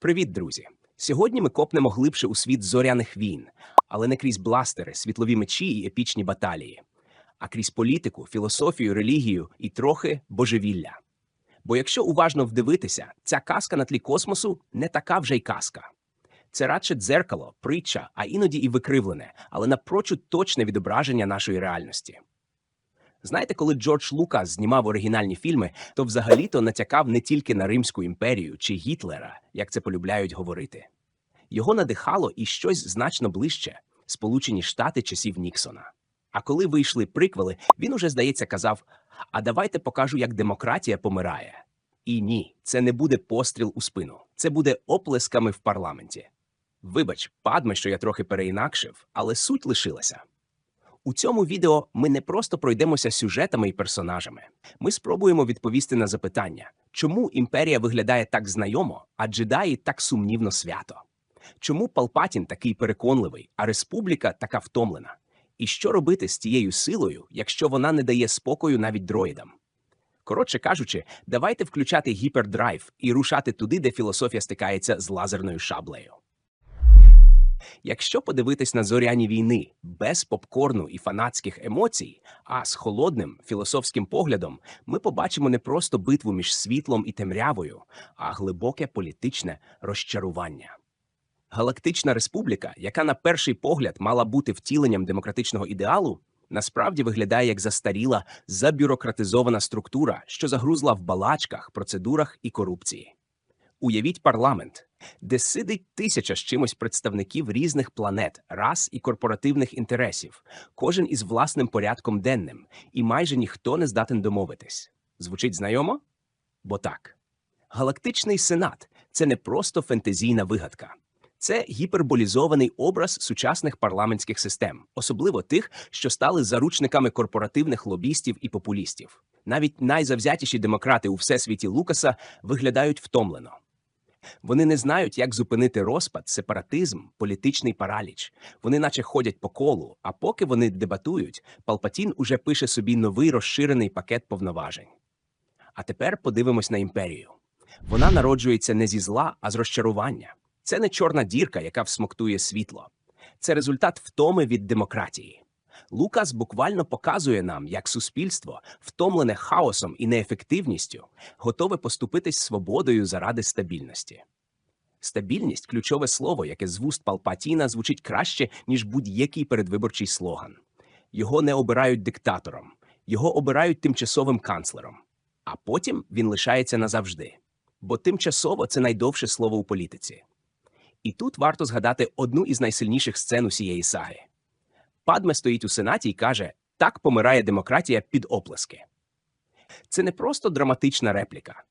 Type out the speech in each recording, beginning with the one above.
Привіт, друзі! Сьогодні ми копнемо глибше у світ зоряних війн, але не крізь бластери, світлові мечі і епічні баталії, а крізь політику, філософію, релігію і трохи божевілля. Бо якщо уважно вдивитися, ця казка на тлі космосу не така вже й казка. Це радше дзеркало, притча, а іноді і викривлене, але напрочуд точне відображення нашої реальності. Знаєте, коли Джордж Лукас знімав оригінальні фільми, то взагалі-то натякав не тільки на Римську імперію чи Гітлера, як це полюбляють говорити. Його надихало і щось значно ближче Сполучені Штати часів Ніксона. А коли вийшли приквели, він уже, здається, казав: А давайте покажу, як демократія помирає. І ні, це не буде постріл у спину, це буде оплесками в парламенті. Вибач, падме, що я трохи переінакшив, але суть лишилася. У цьому відео ми не просто пройдемося сюжетами і персонажами. Ми спробуємо відповісти на запитання, чому імперія виглядає так знайомо, а джедаї так сумнівно свято? Чому Палпатін такий переконливий, а республіка така втомлена? І що робити з тією силою, якщо вона не дає спокою навіть дроїдам? Коротше кажучи, давайте включати гіпердрайв і рушати туди, де філософія стикається з лазерною шаблею. Якщо подивитись на зоряні війни без попкорну і фанатських емоцій, а з холодним філософським поглядом, ми побачимо не просто битву між світлом і темрявою, а глибоке політичне розчарування. Галактична республіка, яка на перший погляд мала бути втіленням демократичного ідеалу, насправді виглядає як застаріла, забюрократизована структура, що загрузла в балачках, процедурах і корупції. Уявіть парламент, де сидить тисяча з чимось представників різних планет, рас і корпоративних інтересів, кожен із власним порядком денним, і майже ніхто не здатен домовитись. Звучить знайомо? Бо так. Галактичний сенат це не просто фентезійна вигадка. Це гіперболізований образ сучасних парламентських систем, особливо тих, що стали заручниками корпоративних лобістів і популістів. Навіть найзавзятіші демократи у всесвіті Лукаса виглядають втомлено. Вони не знають, як зупинити розпад, сепаратизм, політичний параліч. Вони наче ходять по колу, а поки вони дебатують, Палпатін уже пише собі новий розширений пакет повноважень. А тепер подивимось на імперію. Вона народжується не зі зла, а з розчарування. Це не чорна дірка, яка всмоктує світло. Це результат втоми від демократії. Лукас буквально показує нам, як суспільство, втомлене хаосом і неефективністю, готове поступитись свободою заради стабільності. Стабільність ключове слово, яке з вуст Палпатіна звучить краще, ніж будь-який передвиборчий слоган. Його не обирають диктатором, його обирають тимчасовим канцлером, а потім він лишається назавжди. Бо тимчасово це найдовше слово у політиці. І тут варто згадати одну із найсильніших сцен усієї саги. Падме стоїть у сенаті і каже: так помирає демократія під оплески. Це не просто драматична репліка,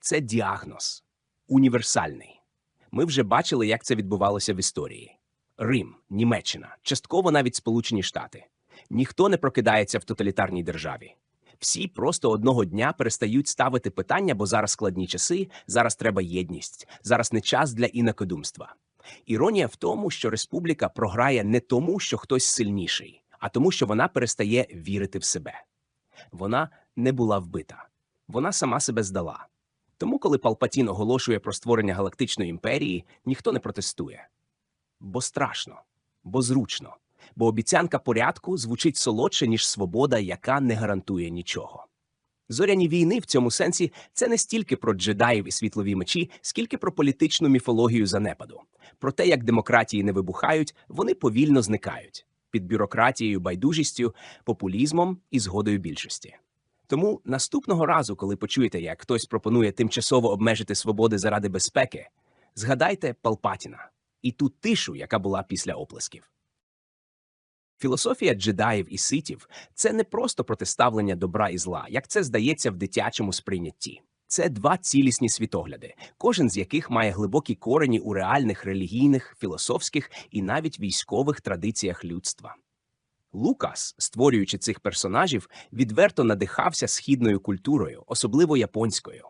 це діагноз універсальний. Ми вже бачили, як це відбувалося в історії: Рим, Німеччина, частково навіть Сполучені Штати. Ніхто не прокидається в тоталітарній державі. Всі просто одного дня перестають ставити питання, бо зараз складні часи, зараз треба єдність, зараз не час для інакодумства. Іронія в тому, що республіка програє не тому, що хтось сильніший, а тому, що вона перестає вірити в себе. Вона не була вбита, вона сама себе здала. Тому, коли Палпатін оголошує про створення галактичної імперії, ніхто не протестує. Бо страшно, бо зручно, бо обіцянка порядку звучить солодше, ніж свобода, яка не гарантує нічого. Зоряні війни в цьому сенсі це не стільки про джедаїв і світлові мечі, скільки про політичну міфологію занепаду, про те, як демократії не вибухають, вони повільно зникають під бюрократією, байдужістю, популізмом і згодою більшості. Тому наступного разу, коли почуєте, як хтось пропонує тимчасово обмежити свободи заради безпеки, згадайте Палпатіна і ту тишу, яка була після оплесків. Філософія джедаїв і ситів це не просто протиставлення добра і зла, як це здається в дитячому сприйнятті. Це два цілісні світогляди, кожен з яких має глибокі корені у реальних релігійних, філософських і навіть військових традиціях людства. Лукас, створюючи цих персонажів, відверто надихався східною культурою, особливо японською.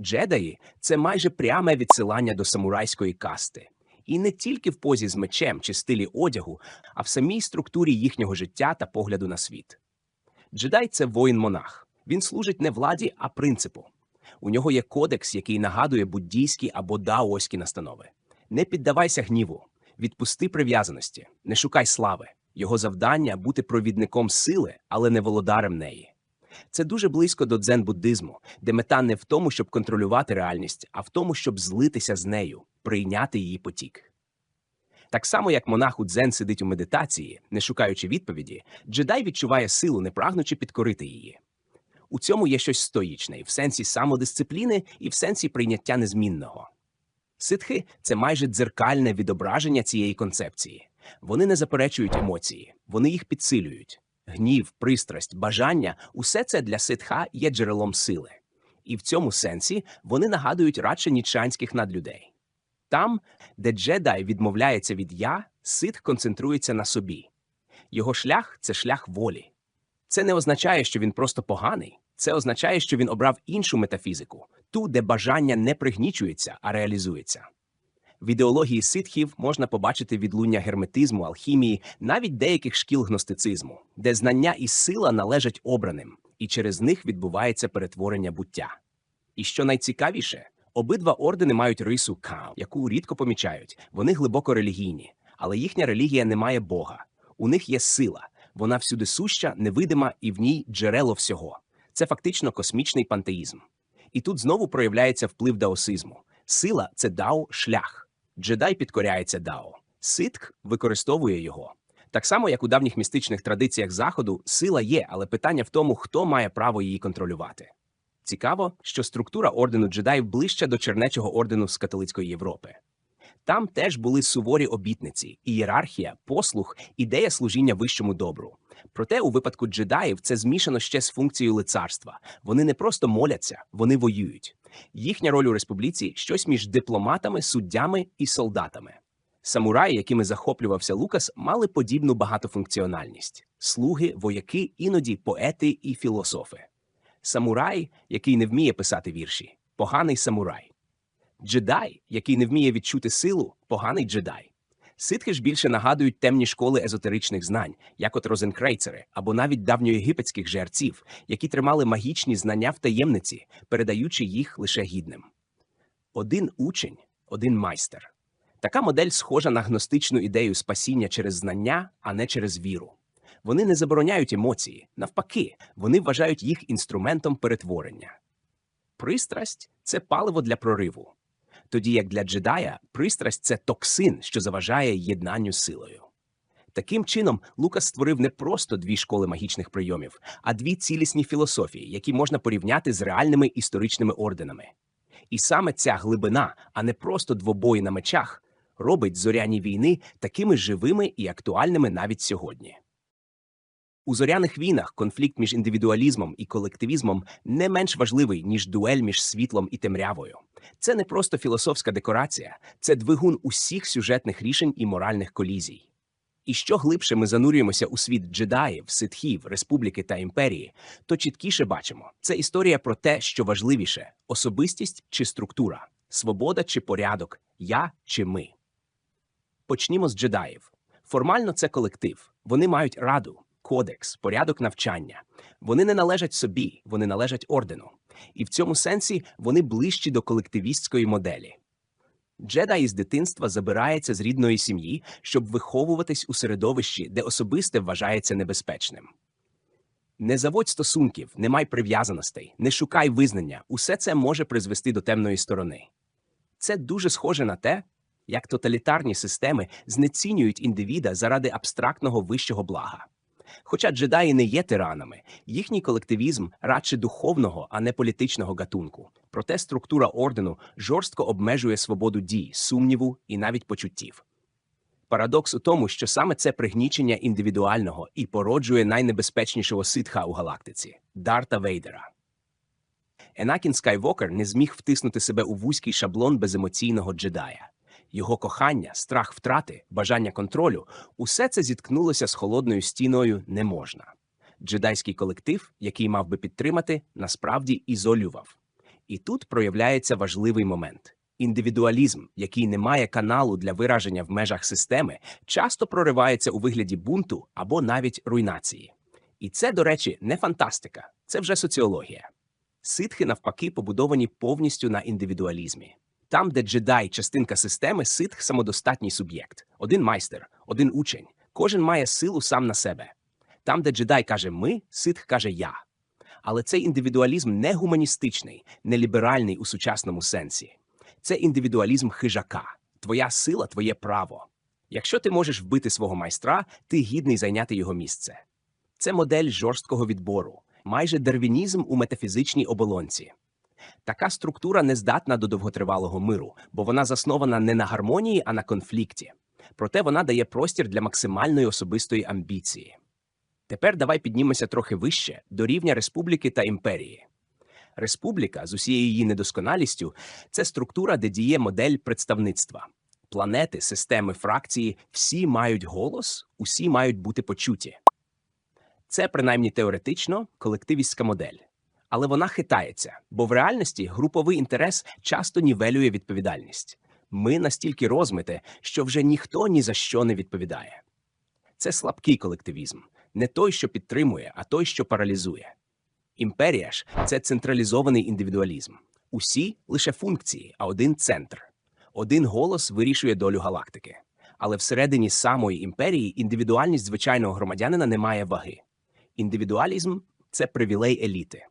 Джедаї це майже пряме відсилання до самурайської касти. І не тільки в позі з мечем чи стилі одягу, а в самій структурі їхнього життя та погляду на світ. Джедай це воїн-монах. Він служить не владі, а принципу. У нього є кодекс, який нагадує буддійські або даоські настанови. Не піддавайся гніву, відпусти прив'язаності, не шукай слави. Його завдання бути провідником сили, але не володарем неї. Це дуже близько до дзен-буддизму, де мета не в тому, щоб контролювати реальність, а в тому, щоб злитися з нею, прийняти її потік. Так само, як монах у дзен сидить у медитації, не шукаючи відповіді, джедай відчуває силу, не прагнучи підкорити її. У цьому є щось стоїчне і в сенсі самодисципліни, і в сенсі прийняття незмінного. Ситхи це майже дзеркальне відображення цієї концепції. Вони не заперечують емоції, вони їх підсилюють. Гнів, пристрасть, бажання усе це для ситха є джерелом сили. І в цьому сенсі вони нагадують радше нічанських надлюдей. Там, де джедай відмовляється від я, ситх концентрується на собі. Його шлях це шлях волі. Це не означає, що він просто поганий. Це означає, що він обрав іншу метафізику, ту, де бажання не пригнічується, а реалізується. В ідеології ситхів можна побачити відлуння герметизму, алхімії, навіть деяких шкіл гностицизму, де знання і сила належать обраним, і через них відбувається перетворення буття. І що найцікавіше, обидва ордени мають рису кау, яку рідко помічають. Вони глибоко релігійні, але їхня релігія не має Бога. У них є сила, вона всюди суща, невидима і в ній джерело всього. Це фактично космічний пантеїзм. І тут знову проявляється вплив даосизму. Сила це дао шлях. Джедай підкоряється дао. Ситк використовує його. Так само, як у давніх містичних традиціях Заходу, сила є, але питання в тому, хто має право її контролювати. Цікаво, що структура ордену джедаїв ближча до чернечого ордену з католицької Європи. Там теж були суворі обітниці, ієрархія, послух, ідея служіння вищому добру. Проте у випадку джедаїв це змішано ще з функцією лицарства. Вони не просто моляться, вони воюють. Їхня роль у республіці щось між дипломатами, суддями і солдатами. Самураї, якими захоплювався Лукас, мали подібну багатофункціональність: слуги, вояки, іноді поети і філософи. Самурай, який не вміє писати вірші, поганий самурай. Джедай, який не вміє відчути силу, поганий джедай. Ситхи ж більше нагадують темні школи езотеричних знань, як от розенкрейцери або навіть давньоєгипетських жерців, які тримали магічні знання в таємниці, передаючи їх лише гідним. Один учень, один майстер. Така модель схожа на гностичну ідею спасіння через знання, а не через віру. Вони не забороняють емоції, навпаки, вони вважають їх інструментом перетворення. Пристрасть це паливо для прориву, тоді як для джедая пристрасть це токсин, що заважає єднанню силою. Таким чином, Лукас створив не просто дві школи магічних прийомів, а дві цілісні філософії, які можна порівняти з реальними історичними орденами. І саме ця глибина, а не просто двобої на мечах, робить зоряні війни такими живими і актуальними навіть сьогодні. У зоряних війнах конфлікт між індивідуалізмом і колективізмом не менш важливий, ніж дуель між світлом і темрявою. Це не просто філософська декорація, це двигун усіх сюжетних рішень і моральних колізій. І що глибше ми занурюємося у світ джедаїв, ситхів, республіки та імперії, то чіткіше бачимо це історія про те, що важливіше особистість чи структура, свобода чи порядок, я чи ми. Почнімо з джедаїв. Формально це колектив. Вони мають раду, кодекс, порядок навчання. Вони не належать собі, вони належать ордену. І в цьому сенсі вони ближчі до колективістської моделі. Джедай із дитинства забирається з рідної сім'ї, щоб виховуватись у середовищі, де особисте вважається небезпечним. Не заводь стосунків, не май прив'язаностей, не шукай визнання. Усе це може призвести до темної сторони. Це дуже схоже на те, як тоталітарні системи знецінюють індивіда заради абстрактного вищого блага. Хоча джедаї не є тиранами, їхній колективізм радше духовного, а не політичного гатунку. Проте структура ордену жорстко обмежує свободу дій, сумніву і навіть почуттів. Парадокс у тому, що саме це пригнічення індивідуального і породжує найнебезпечнішого ситха у галактиці Дарта Вейдера. Енакін Скайвокер не зміг втиснути себе у вузький шаблон беземоційного джедая. Його кохання, страх втрати, бажання контролю усе це зіткнулося з холодною стіною не можна. Джедайський колектив, який мав би підтримати, насправді ізолював. І тут проявляється важливий момент. Індивідуалізм, який не має каналу для вираження в межах системи, часто проривається у вигляді бунту або навіть руйнації. І це, до речі, не фантастика, це вже соціологія. Ситхи, навпаки, побудовані повністю на індивідуалізмі. Там, де джедай частинка системи, ситх самодостатній суб'єкт, один майстер, один учень. Кожен має силу сам на себе. Там, де джедай каже ми, ситх каже я. Але цей індивідуалізм не гуманістичний, не ліберальний у сучасному сенсі. Це індивідуалізм хижака. Твоя сила, твоє право. Якщо ти можеш вбити свого майстра, ти гідний зайняти його місце. Це модель жорсткого відбору, майже дарвінізм у метафізичній оболонці. Така структура не здатна до довготривалого миру, бо вона заснована не на гармонії, а на конфлікті. Проте вона дає простір для максимальної особистої амбіції. Тепер давай піднімемося трохи вище до рівня республіки та імперії. Республіка з усією її недосконалістю це структура, де діє модель представництва. Планети, системи, фракції всі мають голос, усі мають бути почуті. Це, принаймні теоретично, колективістська модель. Але вона хитається, бо в реальності груповий інтерес часто нівелює відповідальність. Ми настільки розмите, що вже ніхто ні за що не відповідає. Це слабкий колективізм, не той, що підтримує, а той, що паралізує. Імперія ж це централізований індивідуалізм. Усі лише функції, а один центр. Один голос вирішує долю галактики. Але всередині самої імперії індивідуальність звичайного громадянина не має ваги. Індивідуалізм це привілей еліти.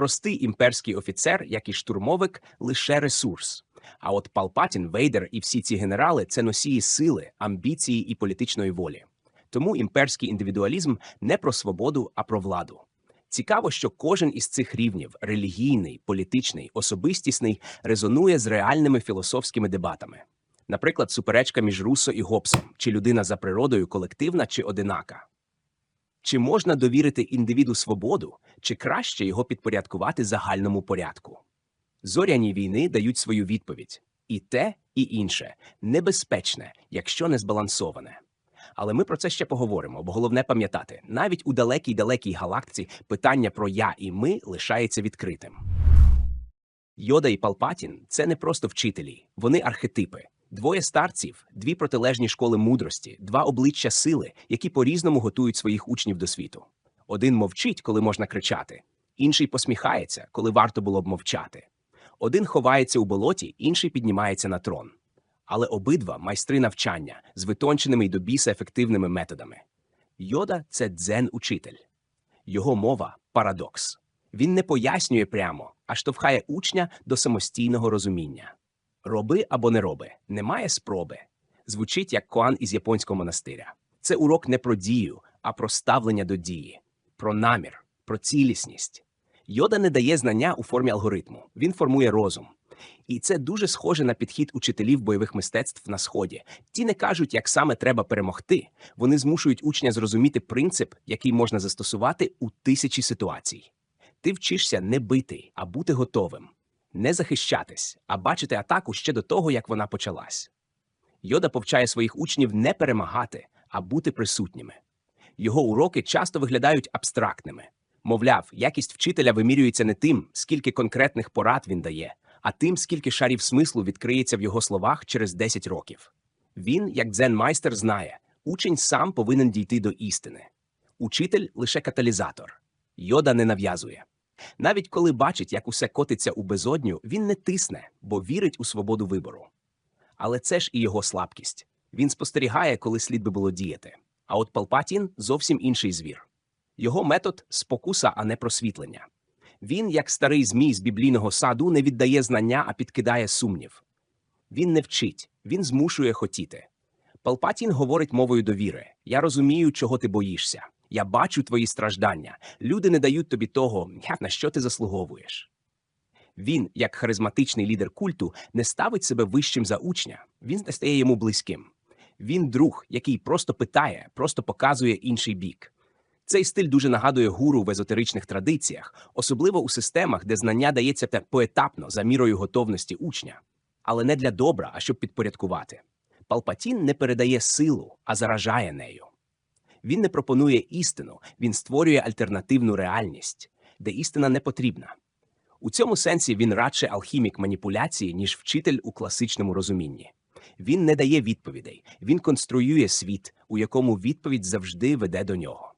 Простий імперський офіцер, як і штурмовик, лише ресурс. А от Палпатін, Вейдер і всі ці генерали це носії сили, амбіції і політичної волі. Тому імперський індивідуалізм не про свободу, а про владу. Цікаво, що кожен із цих рівнів релігійний, політичний, особистісний резонує з реальними філософськими дебатами. Наприклад, суперечка між Руссо і Гоббсом, чи людина за природою колективна чи одинака. Чи можна довірити індивіду свободу, чи краще його підпорядкувати загальному порядку? Зоряні війни дають свою відповідь і те, і інше небезпечне, якщо не збалансоване. Але ми про це ще поговоримо, бо головне пам'ятати, навіть у далекій далекій галактиці питання про я і ми лишається відкритим. Йода і Палпатін це не просто вчителі, вони архетипи. Двоє старців, дві протилежні школи мудрості, два обличчя сили, які по-різному готують своїх учнів до світу. Один мовчить, коли можна кричати, інший посміхається, коли варто було б мовчати. Один ховається у болоті, інший піднімається на трон. Але обидва майстри навчання з витонченими й до біса ефективними методами. Йода це дзен-учитель. Його мова парадокс. Він не пояснює прямо, а штовхає учня до самостійного розуміння. Роби або не роби, немає спроби. Звучить як коан із японського монастиря. Це урок не про дію, а про ставлення до дії, про намір, про цілісність. Йода не дає знання у формі алгоритму, він формує розум. І це дуже схоже на підхід учителів бойових мистецтв на сході. Ті не кажуть, як саме треба перемогти. Вони змушують учня зрозуміти принцип, який можна застосувати у тисячі ситуацій. Ти вчишся не бити, а бути готовим, не захищатись, а бачити атаку ще до того, як вона почалась. Йода повчає своїх учнів не перемагати, а бути присутніми. Його уроки часто виглядають абстрактними. Мовляв, якість вчителя вимірюється не тим, скільки конкретних порад він дає, а тим, скільки шарів смислу відкриється в його словах через 10 років. Він, як дзен-майстер, знає, учень сам повинен дійти до істини. Учитель лише каталізатор. Йода не нав'язує. Навіть коли бачить, як усе котиться у безодню, він не тисне, бо вірить у свободу вибору. Але це ж і його слабкість. Він спостерігає, коли слід би було діяти. А от Палпатін зовсім інший звір. Його метод спокуса, а не просвітлення. Він, як старий змій з біблійного саду, не віддає знання, а підкидає сумнів. Він не вчить, він змушує хотіти. Палпатін говорить мовою довіри: Я розумію, чого ти боїшся. Я бачу твої страждання. Люди не дають тобі того, на що ти заслуговуєш. Він, як харизматичний лідер культу, не ставить себе вищим за учня, він не стає йому близьким. Він друг, який просто питає, просто показує інший бік. Цей стиль дуже нагадує гуру в езотеричних традиціях, особливо у системах, де знання дається поетапно за мірою готовності учня, але не для добра, а щоб підпорядкувати. Палпатін не передає силу, а заражає нею. Він не пропонує істину, він створює альтернативну реальність, де істина не потрібна. У цьому сенсі він радше алхімік маніпуляції, ніж вчитель у класичному розумінні. Він не дає відповідей, він конструює світ, у якому відповідь завжди веде до нього.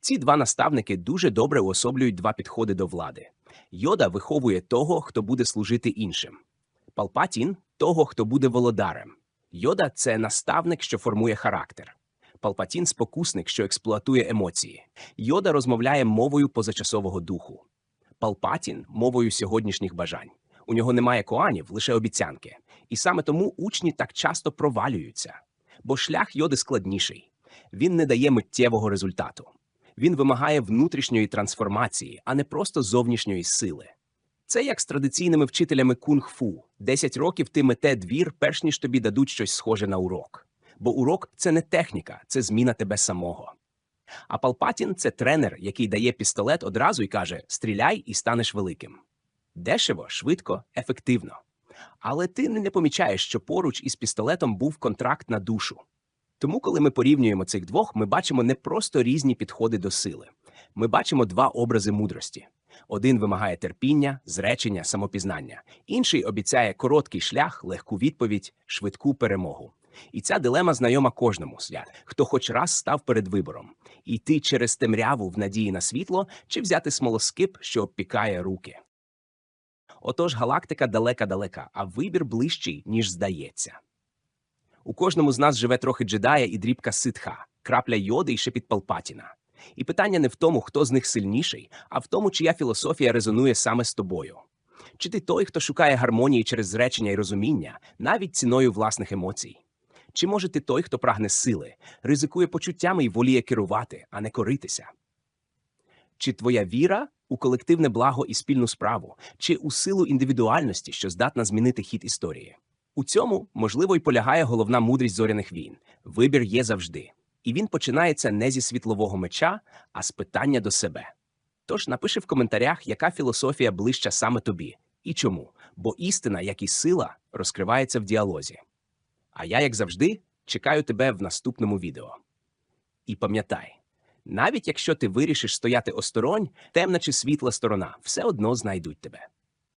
Ці два наставники дуже добре уособлюють два підходи до влади. Йода виховує того, хто буде служити іншим. Палпатін того, хто буде володарем. Йода це наставник, що формує характер. Палпатін спокусник, що експлуатує емоції. Йода розмовляє мовою позачасового духу. Палпатін мовою сьогоднішніх бажань. У нього немає коанів, лише обіцянки. І саме тому учні так часто провалюються. Бо шлях йоди складніший. Він не дає миттєвого результату. Він вимагає внутрішньої трансформації, а не просто зовнішньої сили. Це як з традиційними вчителями кунг-фу. Десять років ти мете двір, перш ніж тобі дадуть щось схоже на урок. Бо урок це не техніка, це зміна тебе самого. А Палпатін це тренер, який дає пістолет одразу і каже: стріляй і станеш великим. Дешево, швидко, ефективно. Але ти не помічаєш, що поруч із пістолетом був контракт на душу. Тому, коли ми порівнюємо цих двох, ми бачимо не просто різні підходи до сили. Ми бачимо два образи мудрості. Один вимагає терпіння, зречення, самопізнання, інший обіцяє короткий шлях, легку відповідь, швидку перемогу. І ця дилема знайома кожному свят, хто хоч раз став перед вибором йти через темряву в надії на світло чи взяти смолоскип, що обпікає руки. Отож галактика далека-далека, а вибір ближчий, ніж здається. У кожному з нас живе трохи джедая і дрібка ситха, крапля йоди і шепіт Палпатіна. І питання не в тому, хто з них сильніший, а в тому, чия філософія резонує саме з тобою. Чи ти той, хто шукає гармонії через зречення і розуміння, навіть ціною власних емоцій? Чи може ти той, хто прагне сили, ризикує почуттями і воліє керувати, а не коритися? Чи твоя віра у колективне благо і спільну справу, чи у силу індивідуальності, що здатна змінити хід історії? У цьому, можливо, й полягає головна мудрість зоряних війн. Вибір є завжди. І він починається не зі світлового меча, а з питання до себе. Тож напиши в коментарях, яка філософія ближча саме тобі і чому, бо істина, як і сила, розкривається в діалозі. А я, як завжди, чекаю тебе в наступному відео. І пам'ятай, навіть якщо ти вирішиш стояти осторонь, темна чи світла сторона все одно знайдуть тебе.